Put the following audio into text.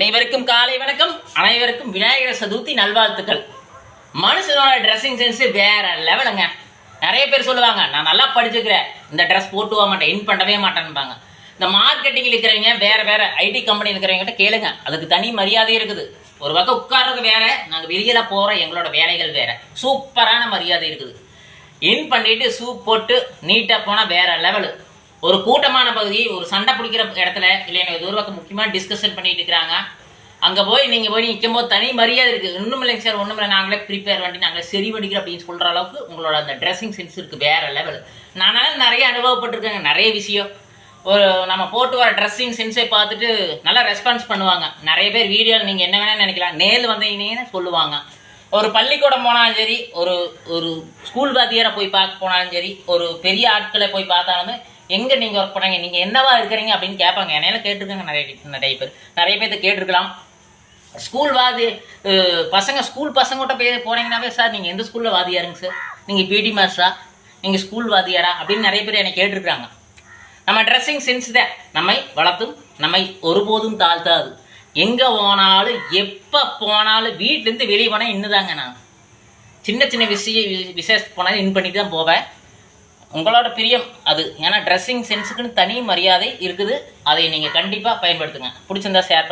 அனைவருக்கும் காலை வணக்கம். அனைவருக்கும் விநாயகர் சதுர்த்தி நல்வாழ்த்துக்கள். மனுஷனோட ட்ரெஸ்ஸிங் சென்ஸ் வேற லெவலுங்க நிறைய பேர் சொல்லுவாங்க நான் நல்லா படிச்சுக்கிறேன். இந்த ட்ரெஸ் போட்டு போக மாட்டேன் இன் பண்ணவே மாட்டேன்பாங்க. இந்த மார்க்கெட்டிங்கில் இருக்கிறவங்க வேற வேற ஐடி கம்பெனி இருக்கிறவங்ககிட்ட கேளுங்க. அதுக்கு தனி மரியாதை இருக்குது. ஒரு பக்கம் உட்கார்றது வேற நாங்கள் வெளியில போகிற எங்களோட வேலைகள் வேற. சூப்பரான மரியாதை இருக்குது. இன் பண்ணிட்டு சூப் போட்டு நீட்டாக போனால் வேற லெவலு ஒரு கூட்டமான பகுதி ஒரு சண்டை பிடிக்கிற இடத்துல இல்லை எனக்கு ஒரு பக்கம் முக்கியமாக டிஸ்கஷன் பண்ணிட்டு இருக்கிறாங்க. அங்கே போய் நீங்கள் போய் நிற்கும் போது தனி மரியாதை இருக்குது இன்னும் இல்லைங்க சார் ஒன்றும் இல்லை. நாங்களே ப்ரிப்பேர் பண்ணி நாங்களே சரி பண்ணிக்கிறோம் அப்படின்னு சொல்கிற அளவுக்கு உங்களோட அந்த ட்ரெஸ்ஸிங் சென்ஸ் இருக்குது வேற லெவல் நானால நிறைய அனுபவப்பட்டிருக்கேங்க நிறைய விஷயம். ஒரு நம்ம போட்டு வர ட்ரெஸ்ஸிங் சென்ஸை பார்த்துட்டு நல்லா ரெஸ்பான்ஸ் பண்ணுவாங்க. நிறைய பேர் வீடியோ நீங்கள் என்ன வேணால் நினைக்கலாம். நேரில் வந்தீங்கன்னு சொல்லுவாங்க. ஒரு பள்ளிக்கூடம் போனாலும் சரி ஒரு ஒரு ஸ்கூல் வாத்தியாரை போய் பார்க்க போனாலும் சரி ஒரு பெரிய ஆட்களை போய் பார்த்தாலுமே எங்கே நீங்கள் ஒர்க் பண்ணீங்க நீங்கள் என்னவா இருக்கிறீங்க அப்படின்னு கேட்பாங்க என்னையில கேட்டிருக்காங்க நிறைய நிறைய பேர் நிறைய பேர்த்த கேட்டிருக்கலாம் ஸ்கூல் வாதி பசங்க ஸ்கூல் பசங்கள்கிட்ட போய் போனீங்கன்னாவே சார் நீங்கள் எந்த ஸ்கூலில் வாதியாருங்க சார் நீங்கள் பிடி மாஸ்டரா நீங்கள் ஸ்கூல் வாதியாரா அப்படின்னு நிறைய பேர் என்னை கேட்டிருக்கிறாங்க நம்ம ட்ரெஸ்ஸிங் சென்ஸ் தான் நம்மை வளர்த்தும் நம்மை ஒருபோதும் தாழ்த்தாது எங்கே போனாலும் எப்போ போனாலும் வீட்டிலேருந்து வெளியே போனால் இன்னுதாங்க நான் சின்ன சின்ன விஷய விசேஷத்துக்கு போனாலும் இன் பண்ணிட்டு தான் போவேன் உங்களோட பிரியம் அது. ஏன்னா ட்ரெஸ்ஸிங் சென்ஸுக்குன்னு தனி மரியாதை இருக்குது. அதை நீங்கள் கண்டிப்பாக பயன்படுத்துங்க. பிடிச்சிருந்தா ஷேர்